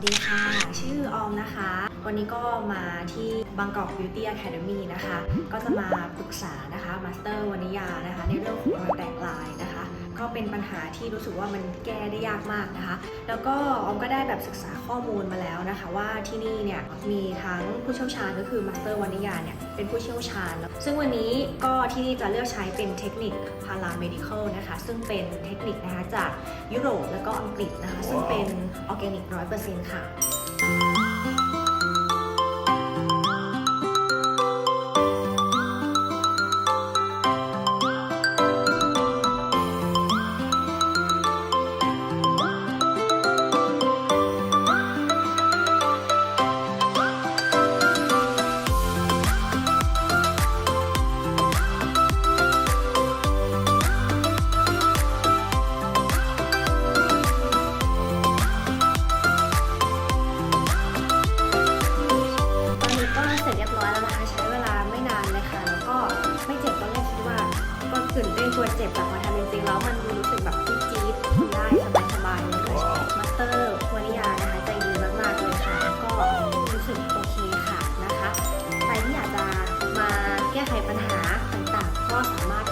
วัสดีค่ะ ชื่อออมนะคะ วันนี้ก็มาที่บางกอก Beauty Academy นะคะ ก็จะมาปรึกษานะคะมาสเตอร์วนิยานะคะ ในเรื่องของ เป็นปัญหาที่รู้สึกว่ามันแก้ได้ยากมากนะคะ แล้วก็ออมก็ได้แบบศึกษาข้อมูลมาแล้วนะคะ ว่าที่นี่เนี่ยมีทั้งผู้เชี่ยวชาญก็คือมาสเตอร์วนิยาเนี่ยเป็นผู้เชี่ยวชาญ ซึ่งวันนี้ก็ที่นี่จะเลือกใช้เป็นเทคนิคพาราเมดิคอลนะคะ ซึ่งเป็นเทคนิคนะคะจากยุโรปแล้วก็อังกฤษนะคะ ซึ่งเป็นออร์แกนิกร้อยเปอร์เซ็นต์ค่ะื่นเต้นตัวเจ็บแบบมาทำจริงๆแล้วมันดูรู้สึกแบบจี๊ดๆได้สบายๆเลยมาสเตอร์วานิยานะคะใจดีมากๆเลยค่ะ ก็รู้สึกโอเคค่ะนะคะ ใครที่อยากจะมาแก้ไขปัญหาต่างๆ ก็สามารถ